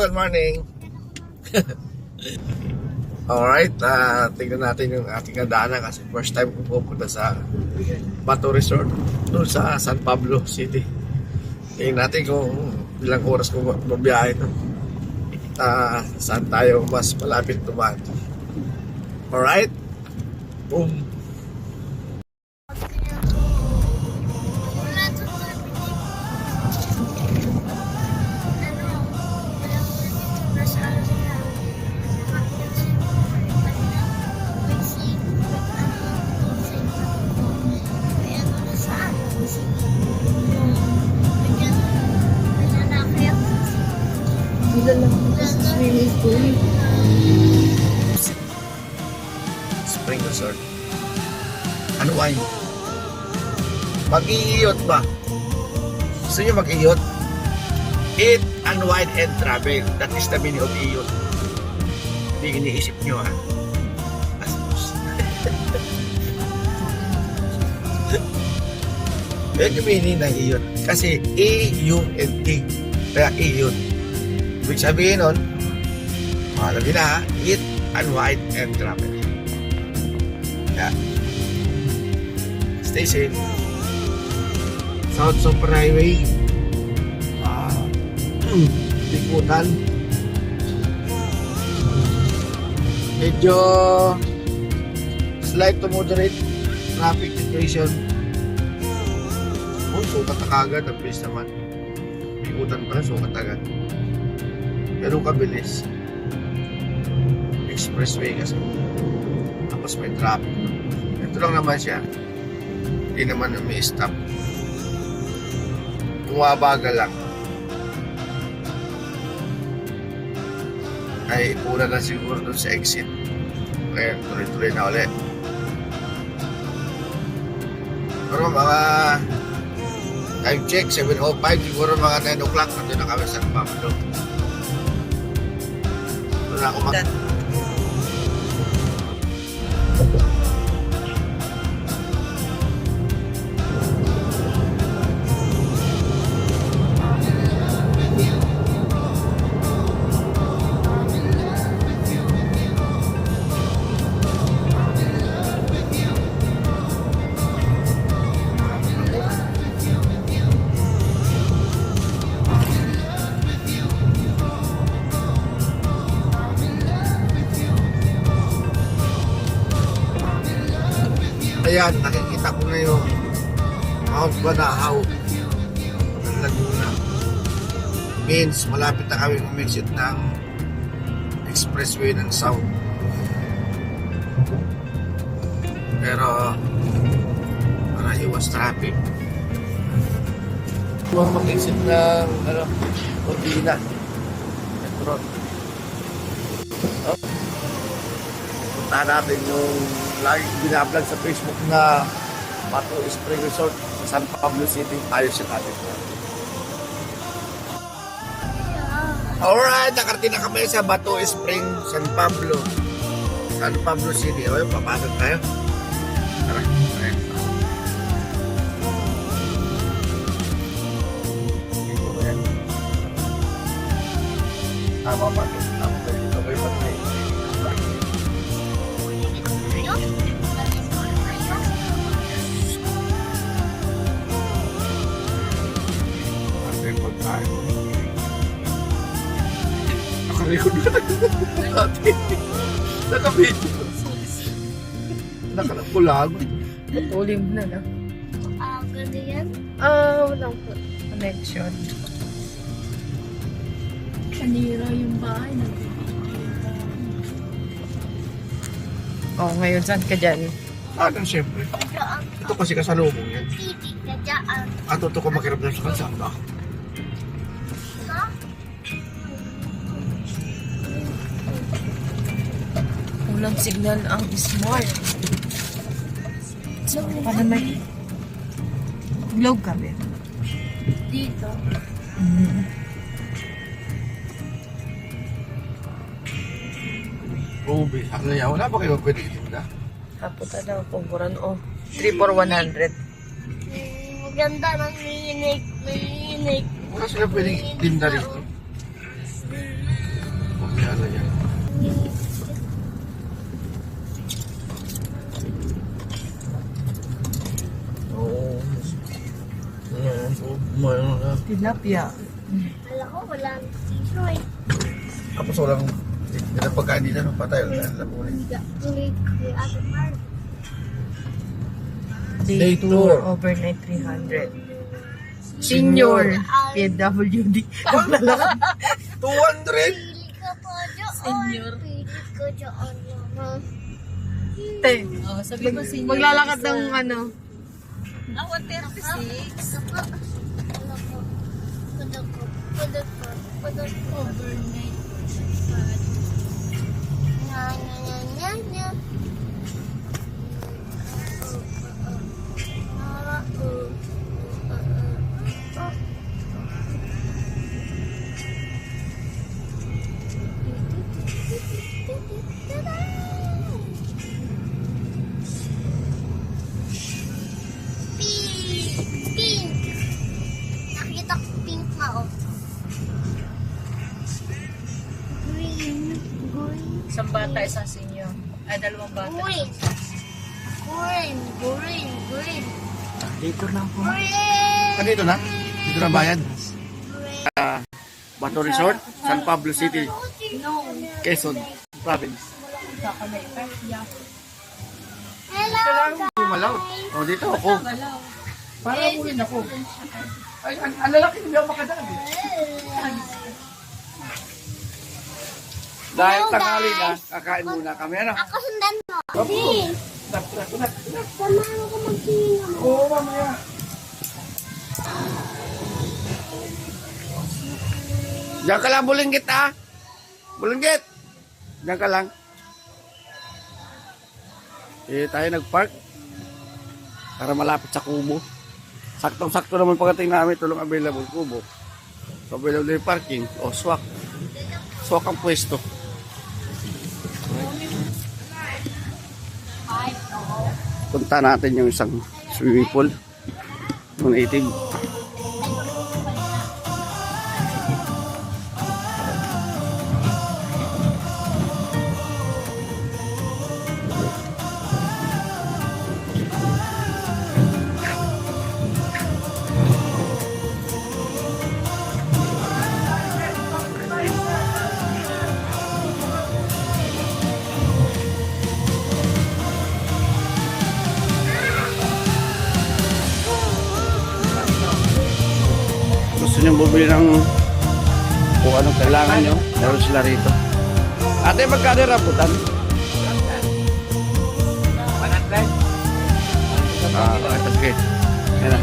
good morning. Alright, uh, tingnan natin yung ating nadaanan kasi first time ko pupunta sa Bato Resort doon sa San Pablo City. Tingnan natin kung ilang oras ko mabiyahe ito. Uh, saan tayo mas malapit tumaan. Alright? Boom! Sila lang sa swimming pool. Spring Resort. Ano ay? Mag-iiyot ba? Gusto nyo mag-iyot? Eat, unwind, and travel. That is the meaning of iyot. Hindi iniisip nyo ha. Bastos. Yung meaning ng iyot. Kasi E-U-N-T. Kaya iyot. Ibig sabihin nun, malagi na eat, unwind, and travel. Yeah. Stay safe. South Super Highway. Ah, Bikutan. Medyo slight to moderate traffic situation. Oh, sukat kagad. Ang bilis naman. Bikutan pala, sukat agad. Pero kabilis. Expressway kasi. Tapos may traffic. Ito lang naman siya. Hindi naman may stop. Bumabagal lang. Ay, una na siguro doon sa exit. Kaya tuloy-tuloy na ulit. Pero mga time check, 7.05, siguro mga 9 o'clock, nandun na kami sa Pablo. Doon ako mag... Mount Banahaw ng Laguna. Means, malapit na kami umexit ng expressway ng South. Pero, para iwas traffic. Huwag mag-exit ng, ano, Odina. Metro. Oh. Punta natin yung lagi binablog sa Facebook na Bato Spring Resort San Pablo City. Ayos yung atin. Alright, nakarating na kami sa Bato Spring, San Pablo. San Pablo City. O, papasok tayo. Tara. Ayan. Dito ba? Tama ba? Tama ba pagkain? Nakarecord na Ate, Naka-video. Nakalapulag. Patulim na na. Ah, ganda yan. Ah, walang. Connection. Kanira yung bahay. Oh, ngayon saan ka dyan? Ano siyempre. Kadyaan. Ito kasi kasalubong yan. Titi, kadyaan. At ito ko makiramdam sa kalsada. Walang signal ang smart. So, paano may... Globe ka, be? Dito. Mm. Ruby. Ano yan? Wala ba kayo pwede itinda? Kapunta daw po, buran oh. 3 for 100. Mm, Maganda ng niinig. Niinig. Wala sila pwede itinda rito. Mm, Kaya yan. Oo. Oo. Mayroon na. Tilapia. Kala ko wala ang tissue eh. Tapos walang hindi na pagkain dito. no? Patay. Wala na Mar. Day, tour. Overnight 300. Senior. PWD. Ang lalaki. 200! Pili ka. Senior. Pili ka dyan. Ha? Te, Oh, sabi mo senior. maglalakad ng ano. Ah, 136. Ano ko? Ano ko? Ano Ano ko? Ano ko? Overnight. Nya, nya, nya. Ah, uh, uh, uh, bata. green. Green, green, green. Dito lang po. Green! Ah, dito na? Dito na bayan? Green. Bato Resort, San Pablo City, No. Quezon Province. Hello, Malaw. O dito ako. Para ulit ako. Ay, ang, ang lalaki hindi ako makadaan. Dahil tanghali na, kakain muna kami. Ano? Ako sundan tara. Samahan ko maghinga mo. Oo, mamaya. Diyan ka lang, bulinggit ah. Bulinggit. Diyan ka lang. Eh, tayo nag-park. Para malapit sa kubo. Saktong-sakto naman pagdating namin, tulong available kubo. So, available parking. O, swak. Swak ang pwesto. Punta natin yung isang swimming pool. Yung native. Bumili ng kung anong kailangan nyo, meron sila rito. Ate, magkano yung rambutan? Ah, ito sige. Yan na.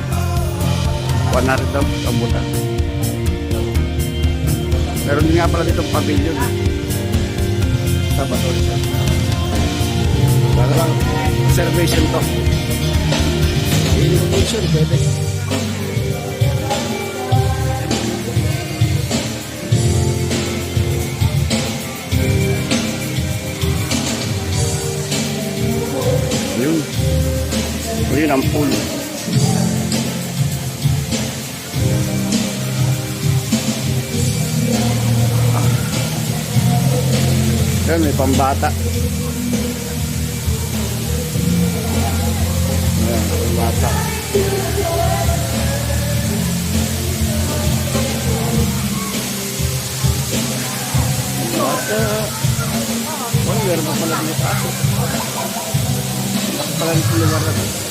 100 daw, rambutan. Meron din nga pala dito pavilion. eh. Sa Batorisa. Para lang, reservation to. Illumination, pwede. Yun ang pool. Yan, may pambata. Yan, pambata. Pambata. Oh, meron pa pala dito aso pala nito lugar na dito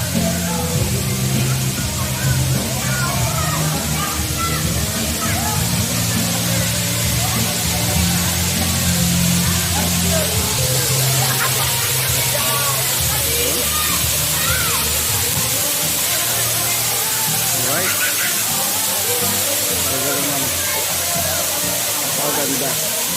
Paganda.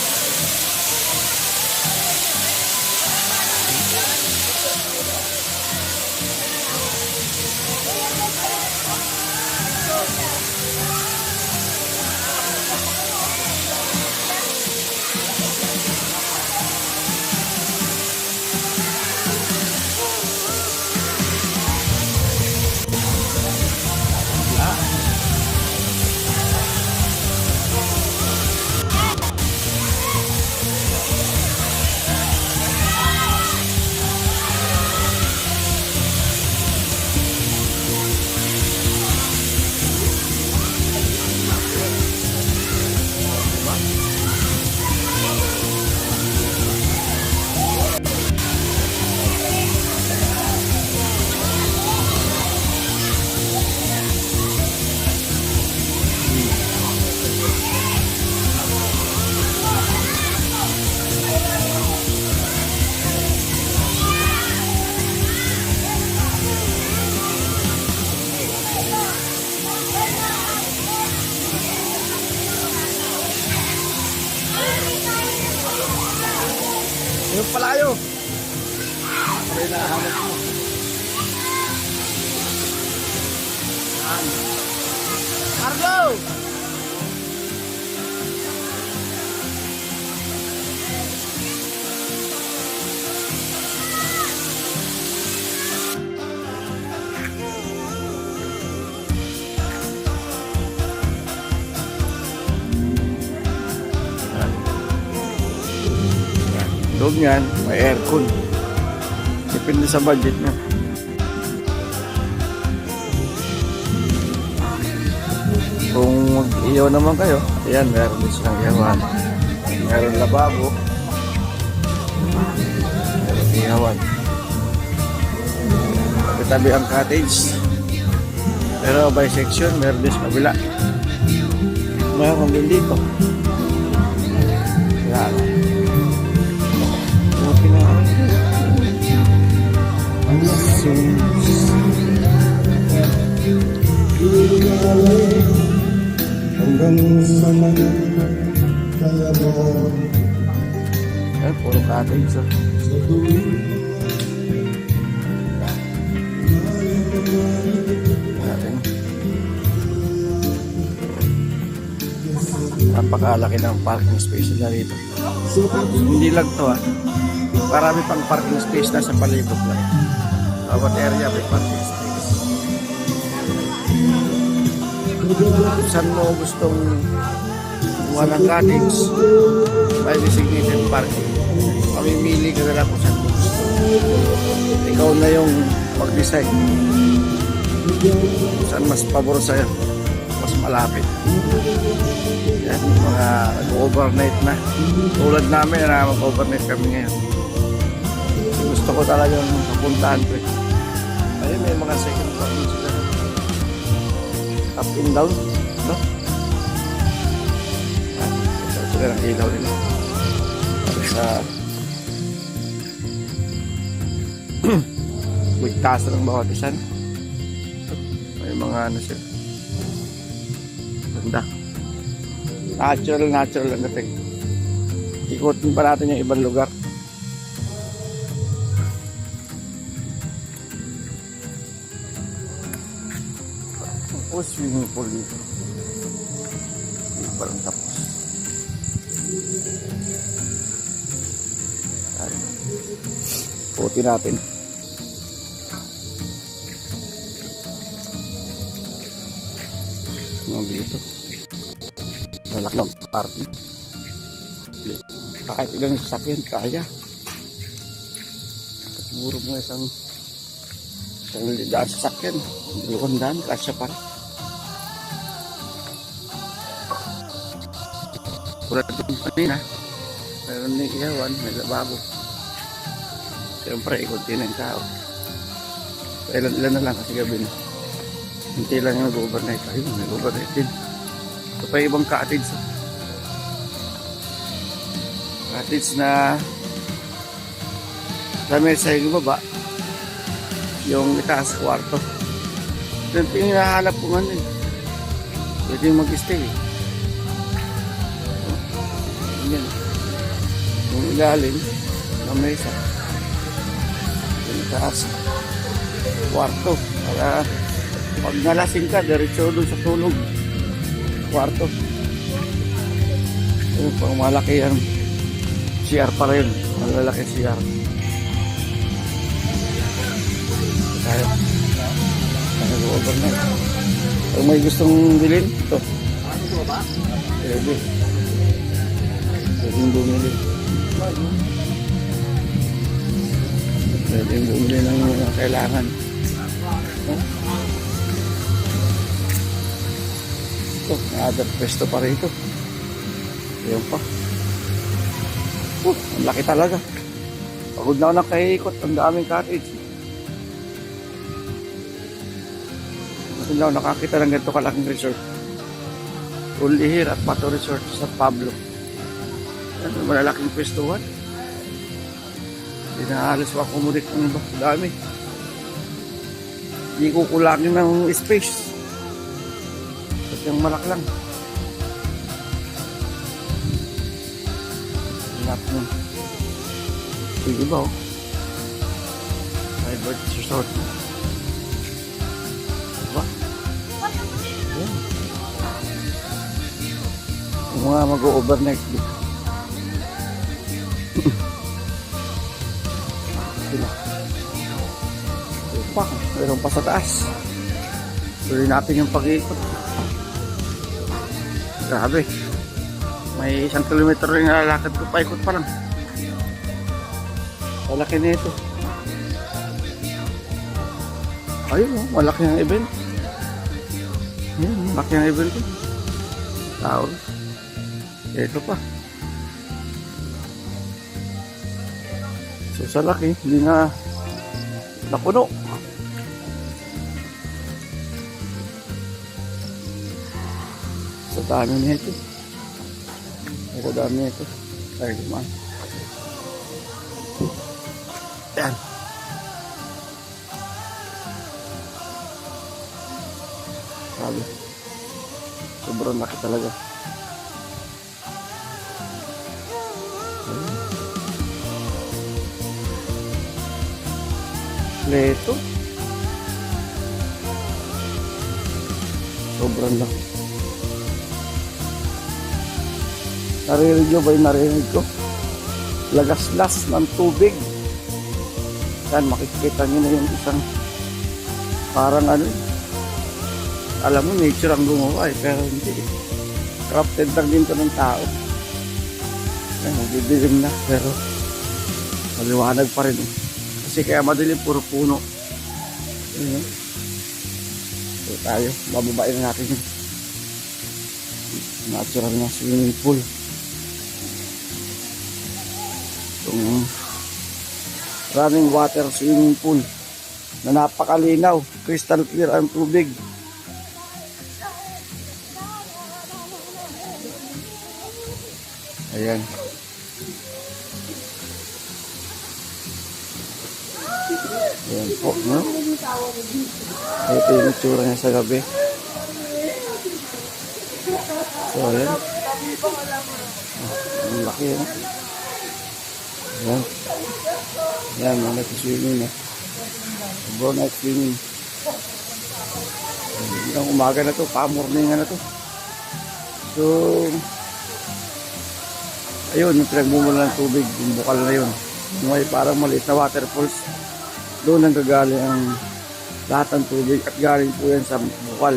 Loob niyan, may aircon. Depende sa budget na. Kung mag-iyaw naman kayo, ayan, meron din silang iyawan. Meron lababo. Meron iyawan. Tabi-tabi ang cottage. Pero by section, meron din sa kabila. Meron din dito. Cottage. Oh. sa Natin. Napakalaki ng parking space na rito. Hindi lang to ah. Marami pang parking space na sa palibot lang. Bawat area may parking space. Saan mo gustong buwan ng cottage, may designated parking. Saan mo gusto. Ikaw na yung mag-decide saan mas pabor sa'yo, mas malapit. Yan, mga nag-overnight na. Tulad namin na mag-overnight kami ngayon. Gusto ko talagang papuntahan ko eh. Ayun, may mga second din sila. Up and down. No? Yan, ito sila ng ilaw nila. Para sa ligtas ng bawat isa. no? May mga ano siya. Ganda. Natural, natural ang dating. Ikutin pa natin yung ibang lugar. O swimming pool dito. Hindi pa lang tapos. Ayun. Puti natin. Mga dito. Malaki lang parking. Kahit ilang sasakyan, kaya. Siguro mo isang isang daan sasakyan. Dalawang daan, kasya pa. Tulad doon kanina, meron na iyawan, may lababo. Siyempre, ikot din ang tao. Ilan, ilan na lang kasi gabi na. Hindi lang yung nag-overnight. Ayun, nag-overnight din. Ito pa ibang cottage. Cottage na dami sa yung baba. Yung itaas kwarto. Ito yung hinahanap ko nga eh. Pwede yung mag-stay eh. Yung ilalim ng mesa. Yung itaas kwarto. Para pag nalasing ka, diretso doon sa tulog. Kwarto. Yung pang malaki ang CR pa rin. Malalaki CR. Tayo. Nag-overnight. Kung may gustong bilhin, ito. Pwede. Pwede yung bumili. Pwede yung bumili ng mga kailangan. Ito, other pwesto pa rito. Ayan pa. Uh, ang laki talaga. Pagod na ako nakaikot. Ang daming cottage. Kasi na ako nakakita ng ganito kalaking resort. Ulihir at Pato Resort sa Pablo. Yan, malalaking pwestuhan. Hindi na halos makomodik ng. Dami. Hindi kukulangin ng space. Yung malak lang. Hanap mo. Yung iba oh. Private resort. Diba? Yan. Yung mga mag-overnight dito. Sila. Pa, meron pa sa taas. Tuloy natin yung pag-iikot. Grabe. May isang kilometro rin nalalakad ko. Paikot pa lang. Malaki na ito. Ayun oh, malaki ang event. Ayun, malaki ang event ko. Tao. Ito pa. So sa laki, hindi na napuno. Dami na ito. Dami na ito. Ay, dumaan. Yan. Sabi. Sobrang laki talaga. Leto. Sobrang laki. Narinig nyo ba yung narinig ko? Lagaslas ng tubig. Yan, makikita nyo na yung isang parang ano. Alam mo, nature ang gumawa eh, pero hindi. Crafted lang din to ng tao. Yan, magdidilim na, pero maliwanag pa rin eh. Kasi kaya madilim, puro puno. Eh. So tayo, bababain na natin yung natural na swimming pool. Itong running water swimming pool na napakalinaw, crystal clear ang tubig. Ayan. Ayan po, no? Ito yung itsura niya sa gabi. So, ayan. Oh, ang laki, no? Ayan. Ayan, mga nag-swimming, no? Sobrang night swimming. Hanggang umaga na to, pa-morning na to. So, ayun, yung pinagmumula ng tubig, yung bukal na yun. Yung may parang maliit na waterfalls. Doon ang gagaling ang lahat ng tubig at galing po yan sa bukal.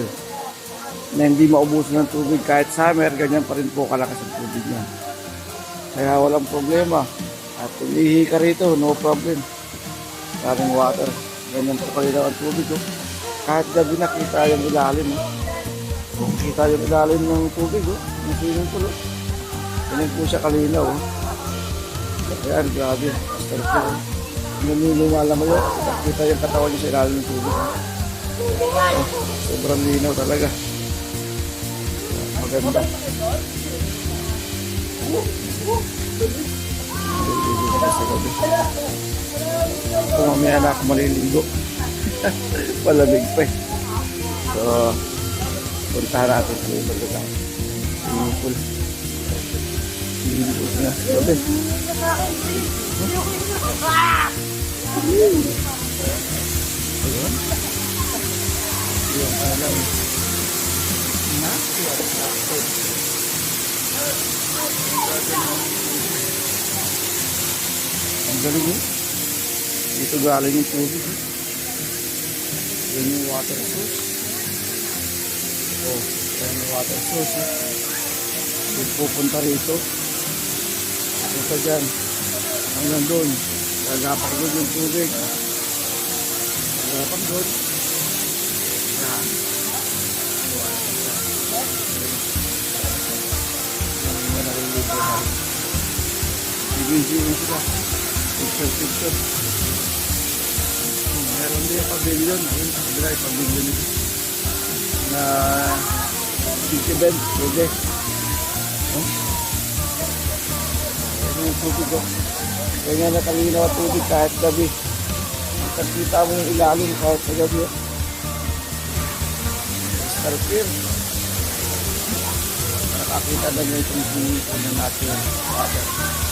Na hindi maubusan ng tubig kahit summer, ganyan pa rin po kalakas ang tubig niya. Kaya walang problema. At umihi ka rito, no problem. Karing water. Ganyan po kalinaw ang tubig. Oh. Kahit gabi nakita yung ilalim. Oh. Kita yung ilalim ng tubig. Oh. Yung swimming pool. Oh. Ganyan po siya kalinaw. Oh. Ayan, grabe. Master pool. Naniniwala mo yun. Nakita yung katawan niya sa ilalim ng tubig. Oh. Sobrang linaw talaga. Maganda. Maliligo ka sa gabi. Kung mamaya na ako maliligo. Malamig pa eh. So, puntahan natin sa iba ito. Swimming pool. Swimming pool na sa gabi. Ang galing eh. Dito galing yung tubig. eh. Yan yung water source. Oh, yan yung water source. Eh. Yung pupunta rito. Punta dyan. Hanggang doon. Gagapak doon yung tubig. Gagapak doon. Yan. Yung mga Picture, picture. Hmm, Meron din yung pavilion. Ayun, sa kabila yung pavilion. Na big event. Pwede. Oh. Ayan yung tubig ko. Kaya nga nakalinaw ang tubig kahit gabi. Nakikita mo yung ilalim kahit sa gabi. oh. Clear. Nakakita na swimming pool na natin. Water.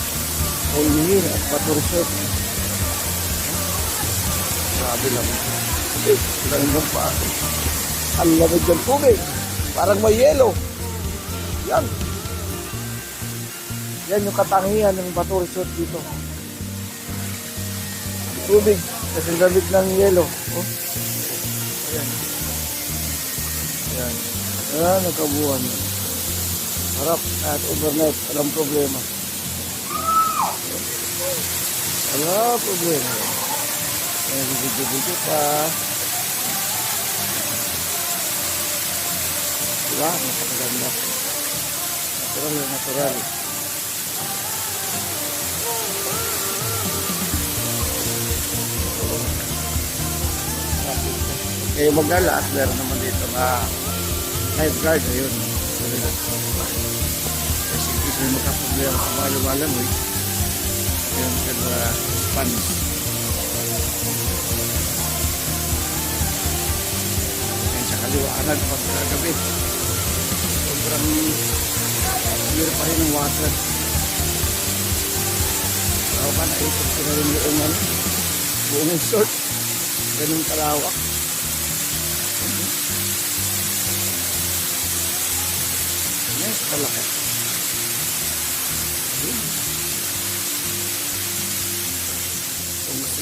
So, Paulihir at Resort. Sabi lang. Eh, langgam pa. Ang lamig ng tubig. Parang may yelo. Yan. Yan yung katangian ng Bato Resort dito. Tubig. Kasi lamig ng yelo. Oh. Ayan. Ayan. Ayan, nagkabuhan. Harap at overnight. Walang problema. Wala problema. Ayan, video-video pa. Diba? Napakaganda. Natural na natural. Kayo magdala at meron naman dito na lifeguard. Ayun. Kasi hindi sila magkaproblema sa mga lumalangoy. Ayun, kaya Spanish. Ayun, sa kaliwanag pag gabi. Sobrang clear pa rin ang water. Ako ba naisip ko na rin yung ano, buong resort. Ganun kalawak. Yes, kalaki.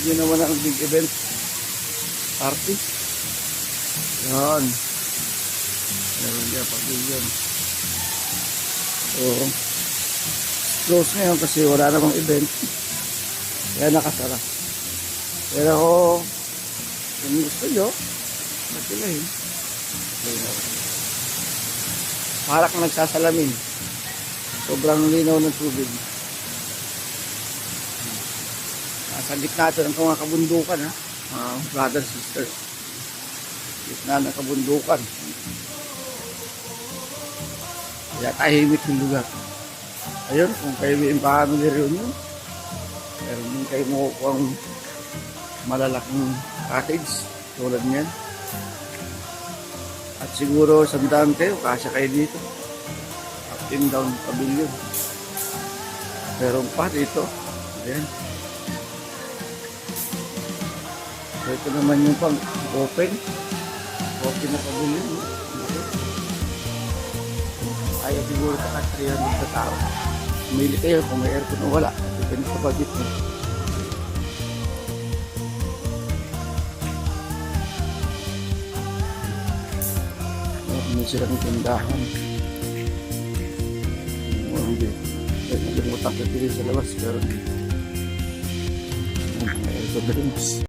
Nyo naman ang big event, party, yan. Meron niya pavilion. So, close ngayon kasi wala namang event. Kaya nakasara. Pero kung gusto nyo, magpilahin. Linaw. Para kang nagsasalamin. Sobrang linaw ng tubig. Nasa gitna ito ng mga kabundukan, ha? Mga brother, sister. Gitna ng kabundukan. Kaya tahimik yung lugar. Ayun, kung kayo may family reunion, meron din kayo makukuha ang malalaking cottage tulad niyan. At siguro sandaan kayo, kasya kayo dito. Up and down pavilion. Meron pa dito. Ayan. So ito naman yung pang open. Open na pavilion. no? Kaya siguro pa 300 na tao. Umili kayo kung may aircon o wala. Depende sa budget mo. Meron silang tindahan. Mga hindi. Nalimutan ko dito sa labas pero may aircon drinks.